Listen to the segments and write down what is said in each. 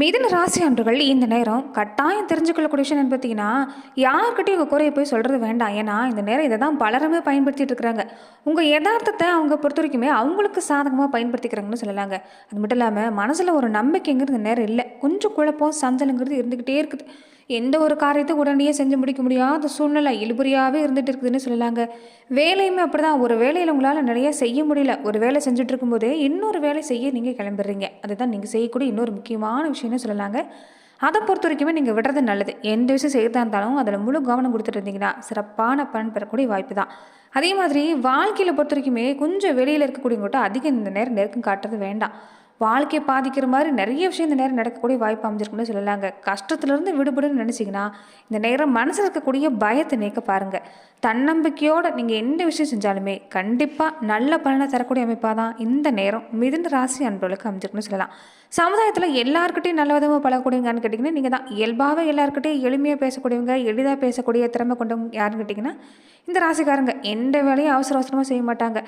மிதுன ராசி அன்றுகள் இந்த நேரம் கட்டாயம் தெரிஞ்சுக்கொள்ளக்கூடிய விஷயம் பார்த்தீங்கன்னா யார்கிட்டையும் உங்கள் குறையை போய் சொல்கிறது வேண்டாம். ஏன்னா இந்த நேரம் இதை தான் பலருமே பயன்படுத்திட்டு இருக்கிறாங்க. உங்கள் யதார்த்தத்தை அவங்க பொறுத்த வரைக்குமே அவங்களுக்கு சாதகமாக பயன்படுத்திக்கிறாங்கன்னு சொல்லலாங்க. அது மட்டும் இல்லாமல் மனசில் ஒரு நம்பிக்கைங்கிறது இந்த நேரம் இல்லை. கொஞ்சம் குழப்பம் சஞ்சலங்கிறது இருந்துக்கிட்டே இருக்குது. எந்த ஒரு காரியத்தை உடனடியாக செஞ்சு முடிக்க முடியாத சூழ்நிலை இழுபறியாகவே இருந்துட்டு இருக்குதுன்னு சொல்லலாங்க. வேலையுமே அப்படிதான். ஒரு வேலையில் உங்களால் நிறையா செய்ய முடியல. ஒரு வேலை செஞ்சுட்டு இருக்கும்போதே இன்னொரு வேலை செய்ய நீங்கள் கிளம்பிடுறீங்க அதுதான் நீங்கள் செய்யக்கூடிய இன்னொரு முக்கியமான விஷயம்னு சொல்லலாங்க. அதை பொறுத்த வரைக்குமே நீங்கள் விடுறது நல்லது. எந்த விஷயம் செய்யறதா இருந்தாலும் அதில் முழு கவனம் கொடுத்துட்டு இருந்தீங்கன்னா சிறப்பான பலன் பெறக்கூடிய வாய்ப்பு தான். அதே மாதிரி வாழ்க்கையில் பொறுத்த வரைக்குமே கொஞ்சம் வெளியில் இருக்கக்கூடியவங்ககிட்ட அதிகம் இந்த நேரம் நெருக்கம் காட்டுறது வேண்டாம். வாழ்க்கையை பாதிக்கிற மாதிரி நிறைய விஷயம் இந்த நேரம் நடக்கக்கூடிய வாய்ப்பு அமைஞ்சிருக்குன்னு சொல்லலாங்க. கஷ்டத்துலேருந்து விடுபடுன்னு நினச்சிங்கன்னா இந்த நேரம் மனசில் இருக்கக்கூடிய பயத்தை நீக்க பாருங்கள் தன்னம்பிக்கையோடு நீங்கள் எந்த விஷயம் செஞ்சாலுமே கண்டிப்பாக நல்ல பலனை தரக்கூடிய அமைப்பாக தான் இந்த நேரம் மிதுன ராசி அன்பர்களுக்கு அமைஞ்சிருக்குன்னு சொல்லலாம். சமுதாயத்தில் எல்லாருக்கிட்டையும் நல்ல விதமாக பழகக்கூடியவங்கன்னு கேட்டிங்கன்னா நீங்கள் தான் இயல்பாகவே எல்லாருக்கிட்டையும் எளிமையாக பேசக்கூடியவங்க எளிதாக பேசக்கூடிய திறமை கொண்டவங்க யாருன்னு கேட்டிங்கன்னா இந்த ராசிக்காரங்க எந்த வேலையும் அவசர அவசரமாக செய்ய மாட்டாங்க.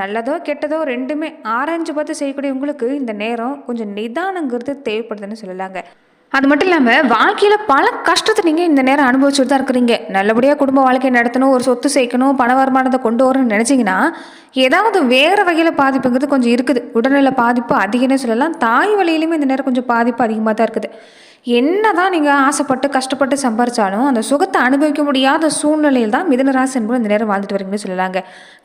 நல்லதோ கெட்டதோ ரெண்டுமே ஆராய்ஞ்சு பார்த்து செய்யக்கூடியவங்களுக்கு இந்த நேரம் கொஞ்சம் நிதானங்கிறது தேவைப்படுதுன்னு சொல்லலாங்க. அது மட்டும் இல்லாமல் வாழ்க்கையில் பல கஷ்டத்தை நீங்கள் இந்த நேரம் அனுபவிச்சுட்டு தான் இருக்கிறீங்க. நல்லபடியாக குடும்ப வாழ்க்கையை நடத்தணும் ஒரு சொத்து சேர்க்கணும் பண வருமானத்தை கொண்டு வரணும்னு நினச்சிங்கன்னா ஏதாவது வேறு வகையில் பாதிப்புங்கிறது கொஞ்சம் இருக்குது. உடல்நல பாதிப்பு அதிகம்னு சொல்லலாம். தாய் வழியிலையுமே இந்த நேரம் கொஞ்சம் பாதிப்பு அதிகமாக தான் இருக்குது. என்ன தான் நீங்கள் ஆசைப்பட்டு கஷ்டப்பட்டு சம்பாரிச்சாலும் அந்த சுகத்தை அனுபவிக்க முடியாத சூழ்நிலையில் தான் மிதனராசி என்பது இந்த நேரம் வாழ்ந்துட்டு வரீங்கன்னு சொல்லலாங்க.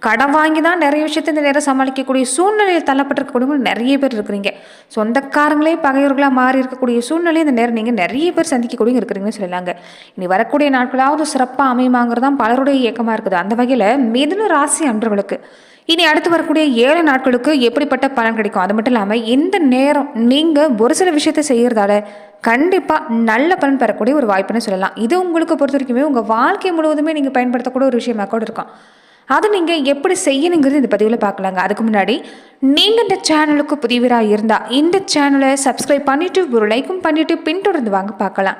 கடன் வாங்கி தான் நிறைய விஷயத்தை இந்த நேரம் சமாளிக்கக்கூடிய சூழ்நிலையில் தள்ளப்பட்டிருக்கக்கூடியவங்க நிறைய பேர் இருக்கிறீங்க. சொந்தக்காரங்களே பகைவர்களாக மாறி இருக்கக்கூடிய சூழ்நிலையை இந்த நேரம் நீங்கள் நிறைய பேர் சந்திக்கக்கூடிய இருக்கிறீங்கன்னு சொல்லலாங்க. இனி வரக்கூடிய நாட்களாவது சிறப்பாக அமையுமாங்கிறது தான் பலருடைய இயக்கமாக இருக்குது. அந்த வகையில் மிதுன ராசி அன்றவர்களுக்கு இனி அடுத்து வரக்கூடிய ஏழு நாட்களுக்கு எப்படிப்பட்ட பலன் கிடைக்கும்? அது மட்டும் இல்லாமல் இந்த நேரம் நீங்கள் ஒரு சில விஷயத்தை செய்கிறதால கண்டிப்பாக நல்ல பலன் பெறக்கூடிய ஒரு வாய்ப்புன்னு சொல்லலாம். இது உங்களுக்கு பொறுத்த வரைக்குமே உங்கள் வாழ்க்கை முழுவதுமே நீங்கள் பயன்படுத்தக்கூடிய ஒரு விஷயமாக கூட இருக்கும். அதை நீங்கள் எப்படி செய்யணுங்கிறது இந்த பதிவில் பார்க்கலாங்க. அதுக்கு முன்னாடி நீங்கள் இந்த சேனலுக்கு புதிவராக இருந்தால் இந்த சேனலை சப்ஸ்கிரைப் பண்ணிவிட்டு ஒரு லைக்கும் பண்ணிவிட்டு பின்தொடர்ந்து வாங்க பார்க்கலாம்.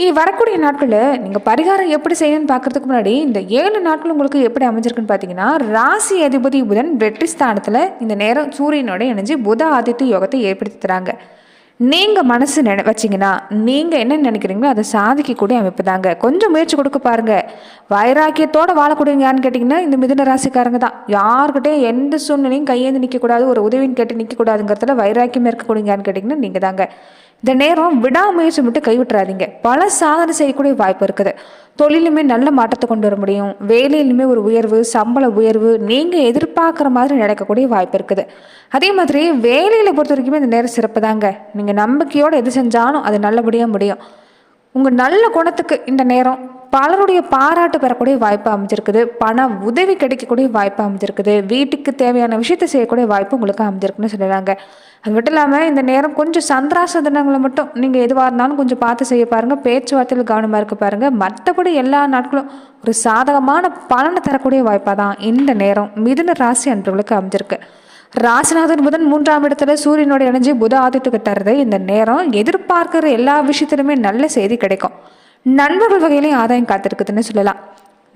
இனி வரக்கூடிய நாட்களில் நீங்கள் பரிகாரம் எப்படி செய்யணும்னு பார்க்கறதுக்கு முன்னாடி இந்த ஏழு நாட்கள் உங்களுக்கு எப்படி அமைஞ்சிருக்குன்னு பார்த்தீங்கன்னா ராசி அதிபதி புதன் வெற்றி ஸ்தானத்தில் இந்த நேரம் சூரியனோட இணைஞ்சு புத ஆதித்ய யோகத்தை ஏற்படுத்தி தராங்க. நீங்கள் மனசு நினை வச்சிங்கன்னா நீங்கள் என்ன நினைக்கிறீங்களோ அதை சாதிக்கக்கூடிய அமைப்பு தாங்க. கொஞ்சம் முயற்சி கொடுக்க பாருங்கள் வைராக்கியத்தோடு வாழக்கூடியவங்க யாருன்னு கேட்டிங்கன்னா இந்த மிதுன ராசிக்காரங்க தான். யாருக்கிட்டையும் எந்த சூழ்நிலையும் கையேந்து நிற்கக்கூடாது ஒரு உதவின்னு கேட்டு நிற்கக்கூடாதுங்கிறதுல வைராக்கியம் இருக்கக்கூடியவங்க யாருன்னு கேட்டிங்கன்னா நீங்கள் தாங்க. இந்த நேரம் விடாமுயற்சி மட்டும் கைவிட்டுறாதீங்க. பல சாதனை செய்யக்கூடிய வாய்ப்பு இருக்குது. தொழிலுமே நல்ல மாற்றத்தை கொண்டு வர முடியும். வேலையிலுமே ஒரு உயர்வு சம்பள உயர்வு நீங்கள் எதிர்பார்க்குற மாதிரி நடக்கக்கூடிய வாய்ப்பு இருக்குது. அதே மாதிரி வேலையில் பொறுத்த வரைக்குமே இந்த நேரம் சிறப்பு தாங்க நீங்கள் நம்பிக்கையோடு எது செஞ்சாலும் அது நல்லபடியாக முடியும். உங்கள் நல்ல குணத்துக்கு இந்த நேரம் பலருடைய பாராட்டு பெறக்கூடிய வாய்ப்பு அமைஞ்சிருக்குது. பண உதவி கிடைக்கக்கூடிய வாய்ப்பு அமைஞ்சிருக்குது. வீட்டுக்கு தேவையான விஷயத்தை செய்யக்கூடிய வாய்ப்பு உங்களுக்கு அமைஞ்சிருக்குன்னு சொல்லிடுறாங்க. அது மட்டும் இல்லாமல் இந்த நேரம் கொஞ்சம் சந்திராச தினங்களை மட்டும் நீங்கள் எதுவாக இருந்தாலும் கொஞ்சம் பார்த்து செய்ய பாருங்கள் பேச்சுவார்த்தையில் கவனமாக இருக்க பாருங்கள் மற்றபடி எல்லா நாட்களும் ஒரு சாதகமான பலனை தரக்கூடிய வாய்ப்பாக தான் இந்த நேரம் மிதுன ராசி அன்பர்களுக்கு அமைஞ்சிருக்கு. ராசிநாதன் புதன் மூன்றாம் இடத்துல சூரியனோட இணைஞ்சு புத ஆதித்துக்கு தர்றது இந்த நேரம் எதிர்பார்க்கிற எல்லா விஷயத்திலுமே நல்ல செய்தி கிடைக்கும். நண்பர்கள் வகையிலையும் ஆதாயம் காத்திருக்குதுன்னு சொல்லலாம்.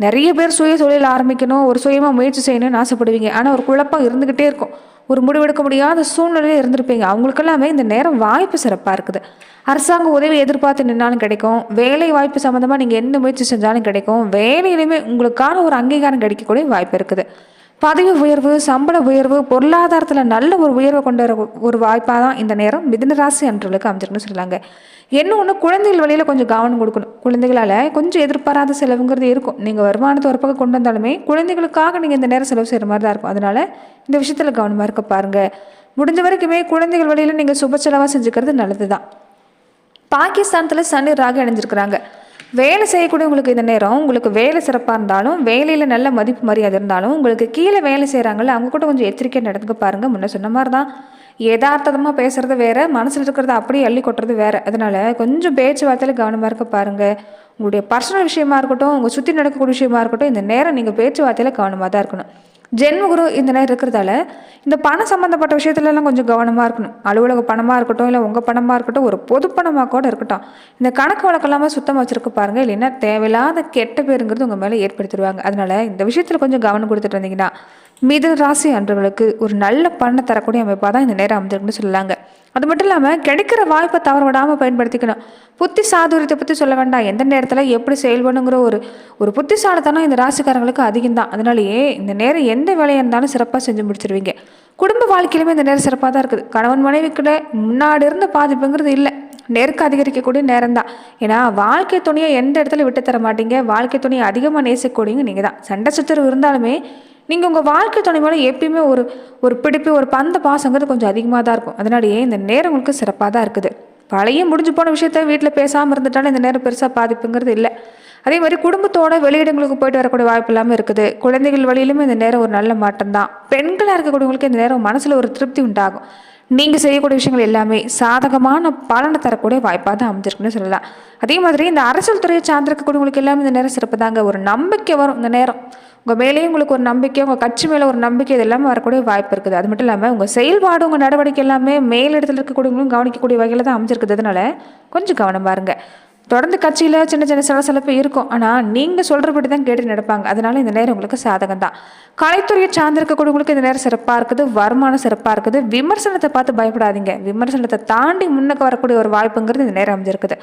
நிறைய பேர் சுய தொழில் ஆரம்பிக்கணும் ஒரு சுயமாக முயற்சி செய்யணும்னு ஆசைப்படுவீங்க. ஆனால் ஒரு குழப்பம் இருந்துக்கிட்டே இருக்கும். ஒரு முடிவெடுக்க முடியாத சூழ்நிலையில் இருந்திருப்பீங்க. அவங்களுக்கெல்லாமே இந்த நேரம் வாய்ப்பு சிறப்பாக இருக்குது. அரசாங்க உதவி எதிர்பார்த்து நின்னாலும் கிடைக்கும். வேலை வாய்ப்பு சம்மந்தமாக நீங்கள் எந்த முயற்சி செஞ்சாலும் கிடைக்கும். வேலையிலுமே உங்களுக்கான ஒரு அங்கீகாரம் கிடைக்கக்கூடிய வாய்ப்பு இருக்குது. பதவி உயர்வு சம்பள உயர்வு பொருளாதாரத்தில் நல்ல ஒரு உயர்வை கொண்டு வர ஒரு வாய்ப்பாக தான் இந்த நேரம் மிதனராசி அன்றவர்களுக்கு அமைஞ்சிருக்குன்னு சொல்லுவாங்க என்ன ஒன்று குழந்தைகள் வழியில் கொஞ்சம் கவனம் கொடுக்கணும். குழந்தைகளால் கொஞ்சம் எதிர்பாராத செலவுங்கிறது இருக்கும். நீங்கள் வருமானத்தை ஒரு பக்கம் கொண்டு வந்தாலுமே குழந்தைகளுக்காக நீங்கள் இந்த நேரம் செலவு செய்கிற மாதிரி தான் இருக்கும். அதனால் இந்த விஷயத்தில் கவனமாக இருக்க பாருங்கள் முடிஞ்ச வரைக்குமே குழந்தைகள் வழியில் நீங்கள் சுப செலவாக செஞ்சுக்கிறது நல்லது தான் பாகிஸ்தானத்தில் சனி ராக இணைஞ்சிருக்கிறாங்க. வேலை செய்யக்கூடியவங்களுக்கு இந்த நேரம் உங்களுக்கு வேலை சிறப்பாக இருந்தாலும் வேலையில் நல்ல மதிப்பு மரியாதை இருந்தாலும் உங்களுக்கு கீழே வேலை செய்கிறாங்கல்ல அவங்க கூட கொஞ்சம் எச்சரிக்கையாக நடந்துக்க பாருங்கள் முன்ன சொன்ன மாதிரி தான் யதார்த்தமாக பேசுகிறது வேறு மனசில் இருக்கிறத அப்படியே அள்ளி கொட்டுறது வேறு. அதனால கொஞ்சம் பேச்சுவார்த்தையில் கவனமாக இருக்க பாருங்கள் உங்களுடைய பர்சனல் விஷயமா இருக்கட்டும் உங்கள் சுற்றி நடக்கக்கூடிய விஷயமா இருக்கட்டும் இந்த நேரம் நீங்கள் பேச்சுவார்த்தையில் கவனமாக தான் இருக்கணும். ஜென்மகுரு இந்த நேரம் இருக்கிறதால இந்த பணம் சம்மந்தப்பட்ட விஷயத்துலலாம் கொஞ்சம் கவனமாக இருக்கணும். அலுவலக பணமாக இருக்கட்டும் இல்லை உங்கள் பணமாக இருக்கட்டும் ஒரு பொது பணமாக கூட இருக்கட்டும். இந்த கணக்கு வழக்கெல்லாமே சுத்தமாக வச்சுருக்க பாருங்கள் இல்லைன்னா தேவையில்லாத கெட்ட பேருங்கிறது உங்கள் மேலே ஏற்படுத்திடுவாங்க. அதனால் இந்த விஷயத்தில் கொஞ்சம் கவனம் கொடுத்துட்டு இருந்தீங்கன்னா மிதன ராசி அன்றவர்களுக்கு ஒரு நல்ல பணம் தரக்கூடிய அமைப்பாக தான் இந்த நேரம் அமைஞ்சிருக்குன்னு சொல்லலாங்க. அது மட்டும் இல்லாமல் கிடைக்கிற வாய்ப்பை தவற விடாமல் பயன்படுத்திக்கணும். புத்தி சாதுரியத்தை பற்றி சொல்ல வேண்டாம். எந்த நேரத்தில் எப்படி செயல்படுங்கிற ஒரு ஒரு புத்திசாலித்தனம் இந்த ராசிக்காரங்களுக்கு அதிகம் தான் அதனாலேயே இந்த நேரம் எந்த வேலையாக இருந்தாலும் சிறப்பாக செஞ்சு முடிச்சிருவீங்க. குடும்ப வாழ்க்கையிலுமே இந்த நேரம் சிறப்பாக தான் இருக்குது. கணவன் மனைவிக்கிட்ட முன்னாடி இருந்த பாதிப்புங்கிறது இல்லை. நெருக்கு அதிகரிக்கக்கூடிய நேரம் தான் ஏன்னா வாழ்க்கை துணியை எந்த இடத்துல விட்டு தர மாட்டீங்க? வாழ்க்கை துணியை அதிகமாக நேசிக்கக்கூடியங்க நீங்கள் தான் சண்டை சுத்தரவு இருந்தாலுமே நீங்கள் உங்கள் வாழ்க்கை துணை மேலே எப்பயுமே ஒரு ஒரு பிடிப்பு ஒரு பந்த பாசங்கிறது கொஞ்சம் அதிகமாக தான் இருக்கும். அதனாலேயே இந்த நேரம் உங்களுக்கு சிறப்பாக தான் இருக்குது? பழைய முடிஞ்சு போன விஷயத்த வீட்டில் பேசாமல் இருந்துட்டாலும் இந்த நேரம் பெருசாக பாதிப்புங்கிறது இல்லை. அதே மாதிரி குடும்பத்தோட வெளியிடங்களுக்கு போயிட்டு வரக்கூடிய வாய்ப்பு இல்லாமல் இருக்குது. குழந்தைகள் வழியிலுமே இந்த நேரம் ஒரு நல்ல மாற்றம் தான் பெண்களாக இருக்கக்கூடியவங்களுக்கு இந்த நேரம் மனசில் ஒரு திருப்தி உண்டாகும். நீங்கள் செய்யக்கூடிய விஷயங்கள் எல்லாமே சாதகமான பலனை தரக்கூடிய வாய்ப்பாக தான் அமைஞ்சிருக்குன்னு சொல்லலாம். அதே மாதிரி இந்த அரசியல் துறையை சார்ந்திருக்கக்கூடியவங்களுக்கு எல்லாமே இந்த நேரம் சிறப்பு தாங்க. ஒரு நம்பிக்கை வரும் இந்த நேரம். உங்கள் மேலேயும் உங்களுக்கு ஒரு நம்பிக்கை உங்கள் கட்சி மேலே ஒரு நம்பிக்கை இது எல்லாமே வரக்கூடிய வாய்ப்பு இருக்குது. அது மட்டும் இல்லாமல் உங்கள் செயல்பாடு உங்கள் நடவடிக்கை எல்லாமே மேலிடத்தில் இருக்கக்கூடியவங்களும் கவனிக்கக்கூடிய வகையில் தான் அமைஞ்சிருக்குதுனால கொஞ்சம் கவனம் பாருங்கள் தொடர்ந்து கட்சியில் சின்ன சின்ன சலசலப்பு இருக்கும். ஆனால் நீங்கள் சொல்கிறபடி தான் கேட்டு நடப்பாங்க. அதனால் இந்த நேரம் உங்களுக்கு சாதகம் தான். கலைத்துறையை சார்ந்திருக்கக்கூடியவங்களுக்கு இந்த நேரம் சிறப்பாக இருக்குது. வருமானம் சிறப்பாக இருக்குது. விமர்சனத்தை பார்த்து பயப்படாதீங்க. விமர்சனத்தை தாண்டி முன்னுக்கு வரக்கூடிய ஒரு வாய்ப்புங்கிறது இந்த நேரம் அமைஞ்சிருக்குது.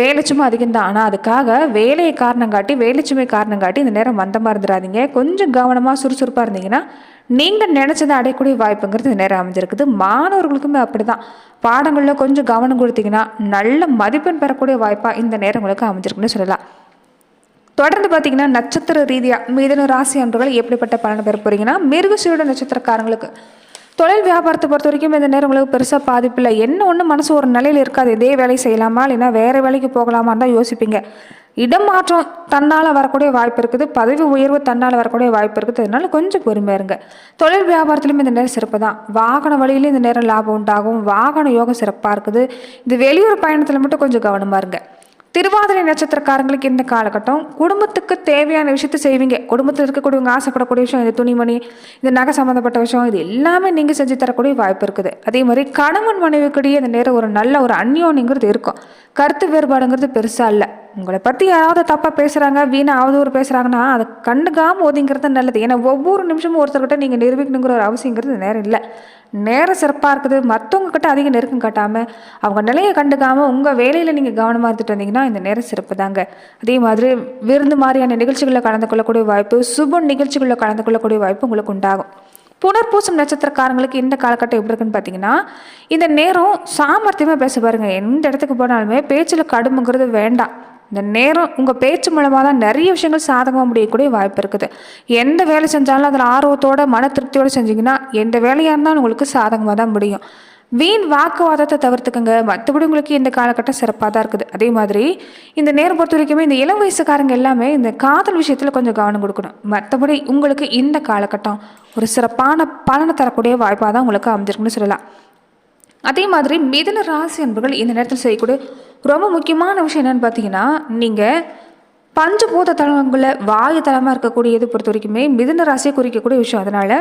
வேலைச்சுமை அதிகம் தான். ஆனால் அதுக்காக வேலையை காரணம் காட்டி வேலைச்சுமை காரணம் காட்டி இந்த நேரம் மந்தமாக இருந்துடாதீங்க. கொஞ்சம் கவனமாக சுறுசுறுப்பாக இருந்தீங்கன்னா நீங்கள் நினச்சதை அடையக்கூடிய வாய்ப்புங்கிறது இந்த நேரம் அமைஞ்சிருக்குது. மாணவர்களுக்குமே அப்படி தான் பாடங்களில் கொஞ்சம் கவனம் கொடுத்தீங்கன்னா நல்ல மதிப்பெண் பெறக்கூடிய வாய்ப்பாக இந்த நேரம் உங்களுக்கு அமைஞ்சிருக்குன்னு சொல்லலாம். தொடர்ந்து பார்த்தீங்கன்னா நட்சத்திர ரீதியாக மீதன ராசி அன்றுகள் எப்படிப்பட்ட பலன் பெற போகிறீங்கன்னா மிருகசீட நட்சத்திரக்காரங்களுக்கு தொழில் வியாபாரத்தை பொறுத்த வரைக்கும் இந்த நேரம் உங்களுக்கு பெருசாக பாதிப்பில்லை. என்ன ஒன்று மனசு ஒரு நிலையில் இருக்காது. இதே வேலை செய்யலாமா? இல்லைன்னா வேறு வேலைக்கு போகலாமான்னு தான் யோசிப்பீங்க. இடம் மாற்றம் தன்னால் வரக்கூடிய வாய்ப்பு இருக்குது. பதவி உயர்வு தன்னால் வரக்கூடிய வாய்ப்பு இருக்குது. அதனால கொஞ்சம் பொறுமையாக இருங்க. தொழில் வியாபாரத்திலும் இந்த நேரம் சிறப்பு தான். வாகன வழியிலும் இந்த நேரம் லாபம் உண்டாகும். வாகன யோகம் சிறப்பாக இருக்குது. இது வெளியூர் பயணத்தில் மட்டும் கொஞ்சம் கவனமாக இருங்க. திருவாதிரை நட்சத்திரக்காரங்களுக்கு இந்த காலகட்டம். குடும்பத்துக்கு தேவையான விஷயத்த செய்வீங்க. குடும்பத்தில் இருக்கக்கூடியவங்க ஆசைப்படக்கூடிய விஷயம் இது துணிமணி இது நகை சம்மந்தப்பட்ட விஷயம் இது எல்லாமே நீங்கள் செஞ்சு தரக்கூடிய வாய்ப்பு இருக்குது. அதே மாதிரி கணவன் மனைவிக்கிடையே இந்த நேரம் ஒரு நல்ல ஒரு அந்யோன்யங்கிறது இருக்கும். கருத்து வேறுபாடுங்கிறது பெருசாக இல்லை. உங்களை பற்றி யாராவது தப்பாக பேசுகிறாங்க வீணா அவதூறு பேசுகிறாங்கன்னா அதை கண்டுக்காமல் ஒதுங்கிறது நல்லது. ஏன்னா ஒவ்வொரு நிமிஷமும் ஒருத்தர்கிட்ட நீங்கள் நிரூபிக்கணுங்கிற ஒரு அவசியங்கிறது நேரம் இல்லை. நேரம் சிறப்பாக இருக்குது. மற்றவங்கக்கிட்ட அதிக நெருக்கம் காட்டாமல் அவங்க நிலையை கண்டுக்காமல் உங்கள் வேலையில் நீங்கள் கவனமாக இருந்துட்டு வந்தீங்கன்னா இந்த நேரம் சிறப்பு தாங்க அதே மாதிரி விருந்து மாதிரியான நிகழ்ச்சிகளில் கலந்து கொள்ளக்கூடிய வாய்ப்பு சுப நிகழ்ச்சிகளில் கலந்து கொள்ளக்கூடிய வாய்ப்பு உங்களுக்கு உண்டாகும். புனர்பூசம் நட்சத்திரக்காரங்களுக்கு இந்த காலகட்டம் எப்படி இருக்குன்னு பார்த்தீங்கன்னா இந்த நேரம் சாமர்த்தியமாக பேச பாருங்கள் எந்த இடத்துக்கு போனாலுமே பேச்சில் கடுமைங்கிறது வேண்டாம். இந்த நேரம் உங்கள் பேச்சு மூலமாக தான் நிறைய விஷயங்கள் சாதகமாக முடியக்கூடிய வாய்ப்பு இருக்குது. எந்த வேலை செஞ்சாலும் அதில் ஆர்வத்தோட மன திருப்தியோடு செஞ்சீங்கன்னா எந்த வேலையாக இருந்தாலும் உங்களுக்கு சாதகமாக தான் முடியும். வீண் வாக்குவாதத்தை தவிர்த்துக்கங்க. மற்றபடி உங்களுக்கு இந்த காலகட்டம் சிறப்பாக தான் இருக்குது. அதே மாதிரி இந்த நேரம் பொறுத்த வரைக்குமே இந்த இளம் வயசுக்காரங்க எல்லாமே இந்த காதல் விஷயத்தில் கொஞ்சம் கவனம் கொடுக்கணும். மற்றபடி உங்களுக்கு இந்த காலகட்டம் ஒரு சிறப்பான பலனை தரக்கூடிய வாய்ப்பாக தான் உங்களுக்கு அமைஞ்சிருக்குன்னு சொல்லலாம். அதே மாதிரி மிதன ராசி அன்பர்கள் இந்த நேரத்தில் செய்யக்கூடிய ரொம்ப முக்கியமான விஷயம் என்னென்னு பார்த்தீங்கன்னா நீங்கள் பஞ்சபூத தலங்களில் வாயு தலமாக இருக்கக்கூடியது பொறுத்த வரைக்குமே மிதுன ராசியை குறிக்கக்கூடிய விஷயம். அதனால்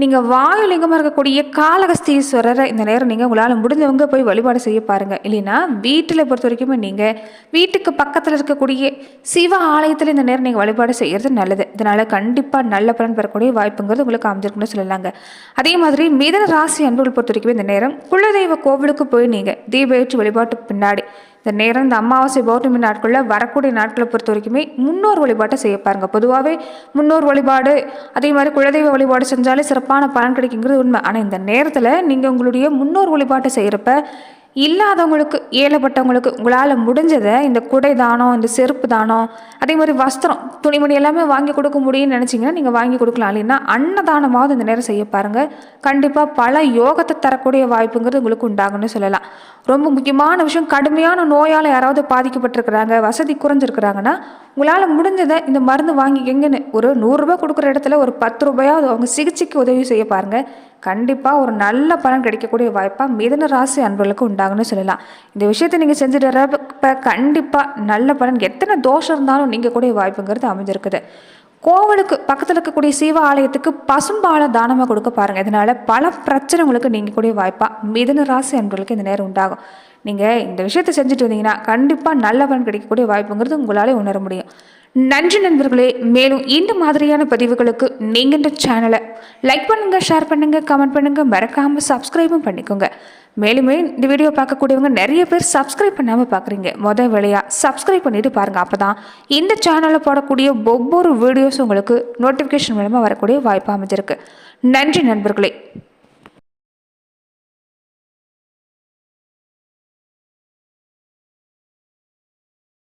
நீங்கள் வாயு லிங்கமாக இருக்கக்கூடிய காலகஸ்தீஸ்வரரை இந்த நேரம் நீங்கள் உங்களால் முடிஞ்சவங்க போய் வழிபாடு செய்ய பாருங்கள் இல்லைன்னா வீட்டில் பொறுத்த வரைக்குமே நீங்கள் வீட்டுக்கு பக்கத்தில் இருக்கக்கூடிய சிவ ஆலயத்தில் இந்த நேரம் நீங்கள் வழிபாடு செய்கிறது நல்லது. இதனால் கண்டிப்பாக நல்ல பலன் பெறக்கூடிய வாய்ப்புங்கிறது உங்களுக்கு அமைஞ்சிருக்குன்னு சொல்லலாங்க. அதே மாதிரி மிதன ராசி அன்புகள் பொறுத்த வரைக்கும் இந்த நேரம் குலதெய்வ கோவிலுக்கு போய் நீங்கள் தீபேற்று வழிபாட்டுக்கு பின்னாடி இந்த நேரம் இந்த அமாவாசை பௌர்ணமி நாட்களில் வரக்கூடிய நாட்களை பொறுத்த வரைக்குமே முன்னோர் வழிபாட்டை செய்ய பாருங்கள் பொதுவாகவே முன்னோர் வழிபாடு அதே மாதிரி குலதெய்வ வழிபாடு செஞ்சாலே சிறப்பான பலன் கிடைக்குங்கிறது உண்மை. ஆனால் இந்த நேரத்தில் நீங்கள் உங்களுடைய முன்னோர் வழிபாட்டை செய்கிறப்ப இல்லாதவங்களுக்கு ஏழைப்பட்டவங்களுக்கு உங்களால் முடிஞ்சதை இந்த குடை தானம் இந்த செருப்பு தானம் அதே மாதிரி வஸ்திரம் துணிமணி எல்லாமே வாங்கி கொடுக்க முடியும்னு நினச்சிங்கன்னா நீங்கள் வாங்கி கொடுக்கலாம். இல்லைன்னா அன்னதானமாவது இந்த நேரம் செய்ய பாருங்கள் கண்டிப்பாக பல யோகத்தை தரக்கூடிய வாய்ப்புங்கிறது உங்களுக்கு உண்டாகும்னு சொல்லலாம். ரொம்ப முக்கியமான விஷயம் கடுமையான நோயால் யாராவது பாதிக்கப்பட்டிருக்கிறாங்க வசதி குறைஞ்சிருக்கிறாங்கன்னா உங்களால் முடிஞ்சதை இந்த மருந்து வாங்கிக்கங்கன்னு ஒரு நூறுரூபா கொடுக்குற இடத்துல ஒரு பத்து ரூபாயாவது அவங்க சிகிச்சைக்கு உதவி செய்ய பாருங்கள் கண்டிப்பாக ஒரு நல்ல பலன் கிடைக்கக்கூடிய வாய்ப்பாக மிதன ராசி அன்பர்களுக்கு உண்டாகுன்னு சொல்லலாம். இந்த விஷயத்தை நீங்கள் செஞ்சுட்டு வரப்ப கண்டிப்பாக நல்ல பலன். எத்தனை தோஷம் இருந்தாலும் நீங்கள் கூடிய வாய்ப்புங்கிறது அமைஞ்சிருக்குது. கோவிலுக்கு பக்கத்தில் இருக்கக்கூடிய சிவ ஆலயத்துக்கு பசும்பாலை தானமாக கொடுக்க பாருங்கள் இதனால் பல பிரச்சனை உங்களுக்கு நீங்கள் கூடிய வாய்ப்பாக மிதன ராசி அன்பர்களுக்கு இந்த நேரம் உண்டாகும். நீங்கள் இந்த விஷயத்தை செஞ்சுட்டு வந்தீங்கன்னா கண்டிப்பாக நல்ல பலன் கிடைக்கக்கூடிய வாய்ப்புங்கிறது உங்களாலே உணர முடியும். நன்றி நண்பர்களே மேலும் இந்த மாதிரியான பதிவுகளுக்கு நீங்கள் இந்த சேனலை லைக் பண்ணுங்கள் ஷேர் பண்ணுங்கள் கமெண்ட் பண்ணுங்கள் மறக்காமல் சப்ஸ்கிரைபும் பண்ணிக்கோங்க. மேலுமே இந்த வீடியோ பார்க்கக்கூடியவங்க நிறைய பேர் சப்ஸ்கிரைப் பண்ணாமல் பார்க்குறீங்க. மொதல் வேலையாக சப்ஸ்கிரைப் பண்ணிவிட்டு பாருங்கள் அப்போ தான் இந்த சேனலில் போடக்கூடிய ஒவ்வொரு வீடியோஸும் உங்களுக்கு நோட்டிஃபிகேஷன் மூலமாக வரக்கூடிய வாய்ப்பு அமைஞ்சிருக்கு. நன்றி நண்பர்களே.